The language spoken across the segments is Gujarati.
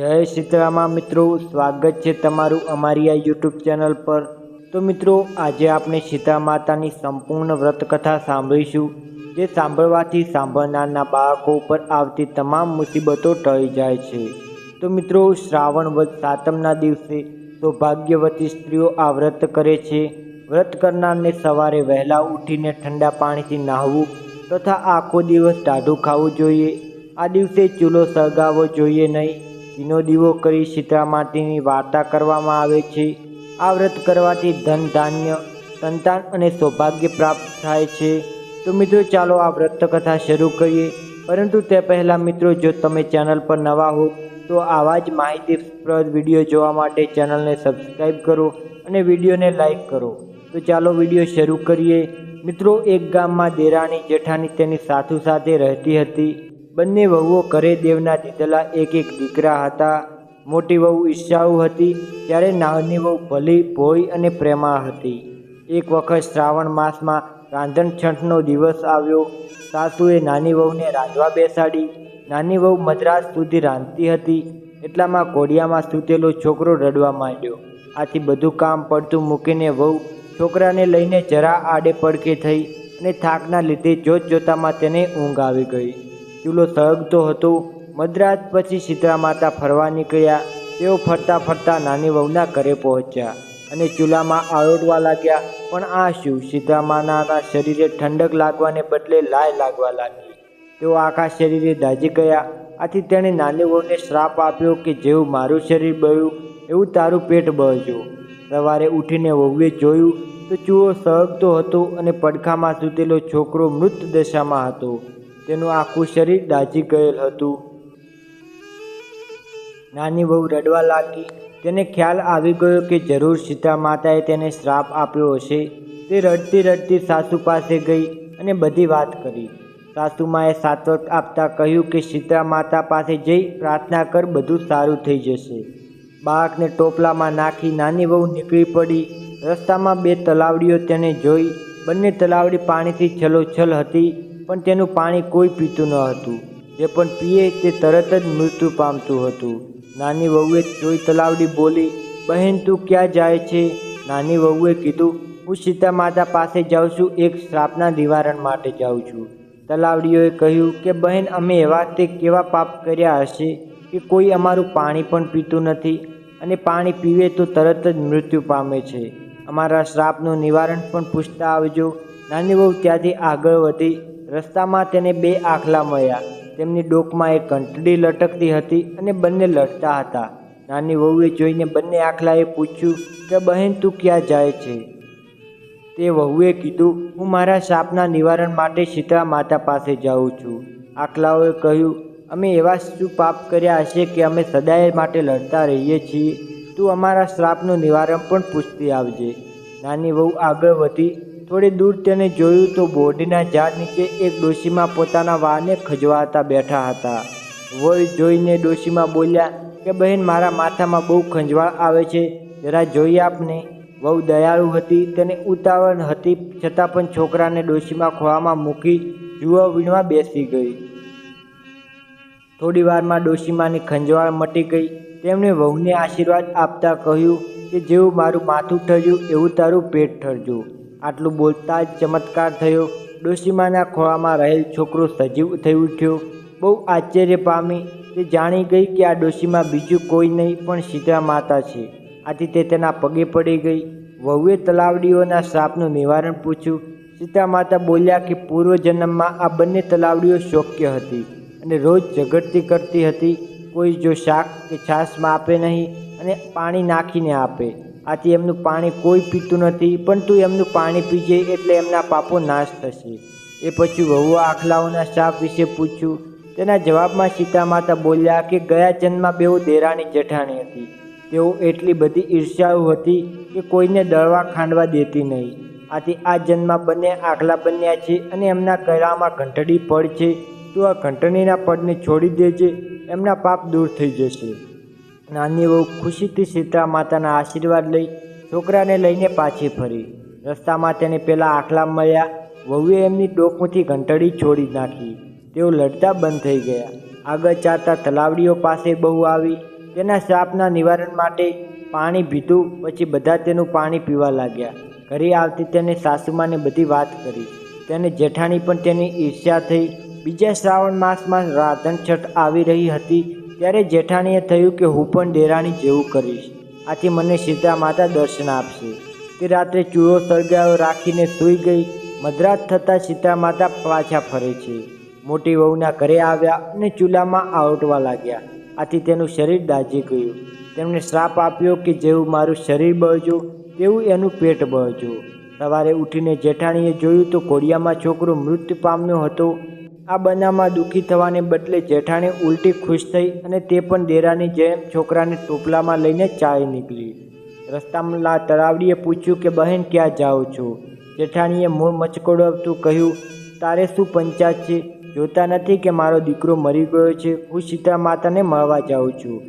જય સીતારામા મિત્રો, સ્વાગત છે તમારું અમારી આ યુટ્યુબ ચેનલ પર. તો મિત્રો, આજે આપણે સીતા માતાની સંપૂર્ણ વ્રતકથા સાંભળીશું, જે સાંભળવાથી સાંભળનારના બાળકો ઉપર આવતી તમામ મુસીબતો ટળી જાય છે. તો મિત્રો, શ્રાવણ વધ સાતમના દિવસે સૌભાગ્યવતી સ્ત્રીઓ આ વ્રત કરે છે. વ્રત કરનારને સવારે વહેલા ઉઠીને ઠંડા પાણીથી નાહવું તથા આખો દિવસ ટાઢું ખાવું જોઈએ. આ દિવસે ચૂલો સળગાવવો જોઈએ નહીં ઘીનો દીવો કરી શીતળા માતાની વાર્તા કરવામાં આવે છે. આ વ્રત કરવાથી ધન, ધાન્ય, સંતાન અને સૌભાગ્ય પ્રાપ્ત થાય છે. તો મિત્રો, ચાલો આ વ્રત કથા શરૂ કરીએ. પરંતુ તે પહેલાં મિત્રો, જો તમે ચેનલ પર નવા હો, તો આવા જ માહિતીપ્રદ વીડિયો જોવા માટે ચેનલને સબસ્ક્રાઈબ કરો અને વિડીયોને લાઈક કરો. તો ચાલો વીડિયો શરૂ કરીએ. મિત્રો, એક ગામમાં દેરાણી જેઠાણી તેની સાસુ સાથે રહેતી હતી. બંને વહુઓ ઘરે દેવના દીધેલા એક એક દીકરા હતા. મોટી વહુ ઈર્ષાળુ હતી, ત્યારે નાની વહુ ભલી, ભોઈ અને પ્રેમા હતી. એક વખત શ્રાવણ માસમાં રાંધણ છઠનો દિવસ આવ્યો. સાસુએ નાની વહુને રાંધવા બેસાડી. નાની વહુ મદ્રાસ સુધી રાંધતી હતી. એટલામાં કોડિયામાં સૂતેલો છોકરો રડવા માંડ્યો. આથી બધું કામ પડતું મૂકીને વહુ છોકરાને લઈને જરા આડે પડકે થઈ અને થાકના લીધે જોત જોતામાં તેને ઊંઘ આવી ગઈ. ચૂલો સળગતો હતો. મદ્રાસ પછી શીતળા માતા ફરવા નીકળ્યા. તેઓ ફરતા ફરતા નાની વહુના ઘરે પહોંચ્યા અને ચૂલામાં આરોટવા લાગ્યા. પણ આ શું? શીતળા માના શરીરે ઠંડક લાગવાને બદલે લાય લાગવા લાગી. તેઓ આખા શરીરે દાજી ગયા. આથી તેણે નાની વહુને શ્રાપ આપ્યો કે જેવું મારું શરીર બળ્યું, એવું તારું પેટ બળજો. સવારે ઉઠીને વહુએ જોયું તો ચૂલો સળગતો હતો અને પડખામાં સૂતેલો છોકરો મૃત દશામાં હતો. તેનું આખું શરીર દાઝી ગયેલ હતું. નાની વહુ રડવા લાગી. તેને ખ્યાલ આવી ગયો કે જરૂર સીતા માતાએ તેને શ્રાપ આપ્યો હશે. તે રડતી રડતી સાસુ પાસે ગઈ અને બધી વાત કરી. સાસુમાએ સાત્વત આપતા કહ્યું કે સીતા માતા પાસે જઈ પ્રાર્થના કર બધું સારું થઈ જશે. બાળકને ટોપલામાં નાખી નાની વહુ નીકળી પડી. રસ્તામાં બે તલાવડીઓ તેને જોઈ. બંને તલાવડી પાણીથી છલોછલ હતી. પણ તેનું પાણી કોઈ પીતું ન હતું. જે પણ પીએ તે તરત જ મૃત્યુ પામતું હતું. નાની વહુએ જોઈ તલાવડી બોલી, બહેન, તું ક્યાં જાય છે? નાની વહુએ કીધું, હું સીતા માતા પાસે જાઉં છું, એક શ્રાપના નિવારણ માટે જાઉં છું. તલાવડીઓએ કહ્યું કે, બહેન, અમે એવા તે કેવા પાપ કર્યા હશે કે કોઈ અમારું પાણી પણ પીતું નથી અને પાણી પીવે તો તરત જ મૃત્યુ પામે છે. અમારા શ્રાપનું નિવારણ પણ પૂછતા આવજો. નાની વહુ ત્યાંથી આગળ વધી રસ્તામાં તેને બે આખલા મળ્યા. તેમની ડોકમાં એક ઘંટડી લટકતી હતી અને બંને લડતા હતા. નાની વહુએ જોઈને બંને આખલાએ પૂછ્યું, કે બહેન, તું ક્યાં જાય છે? તે વહુએ કીધું, હું મારા શાપના નિવારણ માટે શીતળા માતા પાસે જાઉં છું. આખલાઓએ કહ્યું, અમે એવા શું પાપ કર્યા હશે કે અમે સદાય માટે લડતા રહીએ છીએ? તું અમારા શ્રાપનું નિવારણ પણ પૂછતી આવજે. નાની વહુ આગળ વધી થોડી દૂર તેને જોયું તો બોડીના ઝાડ નીચે એક ડોશીમાં પોતાના વાહને ખજવાતા બેઠા હતા. વોય જોઈને ડોશીમાં બોલ્યા, કે બહેન, મારા માથામાં બહુ ખંજવાળ આવે છે. જરા જોઈ આપને. વહુ દયાળુ હતી, તેને ઉતાવળ હતી, છતાં પણ છોકરાને ડોશીમાં ખોવામાં મૂકી જુઓ વીણવા બેસી ગઈ. થોડી વારમાં ડોશીમાની ખંજવાળ મટી ગઈ. તેમણે વહુને આશીર્વાદ આપતા કહ્યું કે, જેવું મારું માથું ઠર્યું, એવું તારું પેટ ઠરજો. આટલું બોલતા જ ચમત્કાર થયો. ડોશીમાના ખોળામાં રહેલ છોકરો સજીવ થઈ ઉઠ્યો. બહુ આશ્ચર્ય પામી તે જાણી ગઈ કે આ ડોશીમાં બીજું કોઈ નહીં, પણ સીતા માતા છે. આથી તે તેના પગે પડી ગઈ. વહુએ તલાવડીઓના શ્રાપનું નિવારણ પૂછ્યું. સીતા માતા બોલ્યા કે પૂર્વજન્મમાં આ બંને તલાવડીઓ શોક્ય હતી અને રોજ ઝઘડતી કરતી હતી. કોઈ જો શાક કે છાશમાં આપે નહીં અને પાણી નાખીને આપે. આથી એમનું પાણી કોઈ પીતું નથી, પણ તું એમનું પાણી પીજે એટલે એમના પાપો નાશ થશે. એ પછી વહુ આખલાઓના શાપ વિશે પૂછ્યું. તેના જવાબમાં સીતા માતા બોલ્યા કે ગયા જન્મમાં બેઉ દેરાની જેઠાણી હતી. તેઓ એટલી બધી ઈર્ષ્યાળુ હતી કે કોઈને દળવા ખાંડવા દેતી નહીં. આથી આ જન્મમાં બંને આખલા બન્યા છે અને એમના ગળામાં ઘંટડી પડ છે. તો આ ઘંટડીના પડને છોડી દેજે, એમના પાપ દૂર થઈ જશે. નાની વહુ ખુશીથી સીતા માતાના આશીર્વાદ લઈ છોકરાને લઈને પાછી ફરી. રસ્તામાં તેને પેલા આખલા મળ્યા. વહુએ એમની ડોકમાંથી ઘંટડી છોડી નાખી. તેઓ લડતા બંધ થઈ ગયા. આગળ ચાલતા તલાવડીઓ પાસે બહુ આવી. તેના શ્રાપના નિવારણ માટે પાણી પીધું પછી બધા તેનું પાણી પીવા લાગ્યા. ઘરે આવતી તેને સાસુમાને બધી વાત કરી. તેને જેઠાણી પણ તેની ઈર્ષ્યા થઈ. બીજા શ્રાવણ માસમાં રાધન છઠ આવી રહી હતી. ત્યારે જેઠાણીએ થયું કે હું પણ દેરાણી જેવું કરીશ. આથી મને સીતા માતા દર્શન આપશે. તે રાત્રે ચૂલો સળગાવ્યો રાખીને સૂઈ ગઈ. મધરાત થતાં સીતા માતા પાછા ફરે છે. મોટી વહુના ઘરે આવ્યા અને ચૂલામાં આવટવા લાગ્યા. આથી તેનું શરીર દાઝી ગયું. તેમણે શ્રાપ આપ્યો કે જેવું મારું શરીર બળજો, તેવું એનું પેટ બળજો. સવારે ઉઠીને જેઠાણીએ જોયું તો કોડિયામાં છોકરો મૃત્યુ પામ્યો હતો. આ બનાવમાં દુઃખી થવાને બદલે જેઠાણી ઉલટી ખુશ થઈ અને તે પણ દેરાની જેમ છોકરાને ટોપલામાં લઈને ચાલી નીકળી. રસ્તામાં લા તરાવડીએ પૂછ્યું કે, બહેન, ક્યાં જાઓ છો? જેઠાણીએ મોં મચકોડવતું કહ્યું, તારે શું પંચાયત છે? જોતા નથી કે મારો દીકરો મરી ગયો છે? હું સીતા માતાને મળવા જાઉં છું.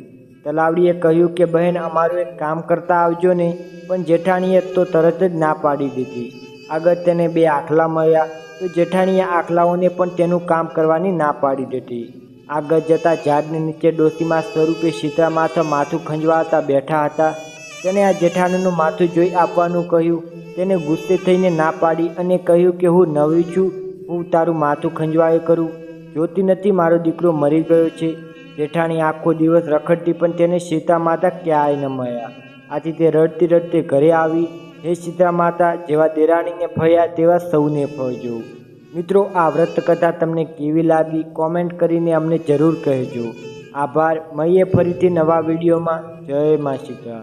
તલાવડીએ કહ્યું કે, બહેન, અમારું એક કામ કરતા આવજો ને. પણ જેઠાણીએ તો તરત જ ના પાડી દીધી. આગળ તેને બે આખલા મળ્યા. તો જેઠાણીએ આખલાઓને પણ તેનું કામ કરવાની ના પાડી દીધી. આગળ જતાં ઝાડની નીચે ડોસીમાં સ્વરૂપે સીતા માથા માથું ખંજવાતા બેઠા હતા. તેને આ જેઠાણીનું માથું જોઈ આપવાનું કહ્યું. તેને ગુસ્સે થઈને ના પાડી અને કહ્યું કે હું નવરી છું. હું તારું માથું ખંજવાય કરું. જોતી નથી મારો દીકરો મરી ગયો છે. જેઠાણી આખો દિવસ રખડતી પણ તેને સીતા માતા ક્યાંય ન મળ્યા. આથી તે રડતી રડતી ઘરે આવી. હે સીતા માતા, જેવા દેરાણીને ફળ્યા તેવા સૌને ફળજો મિત્રો, આ વ્રત કથા તમને કેવી લાગી કોમેન્ટ કરીને અમને જરૂર કહેજો. આભાર, મળીએ ફરીથી નવા વિડીયોમાં. જય મા સીતા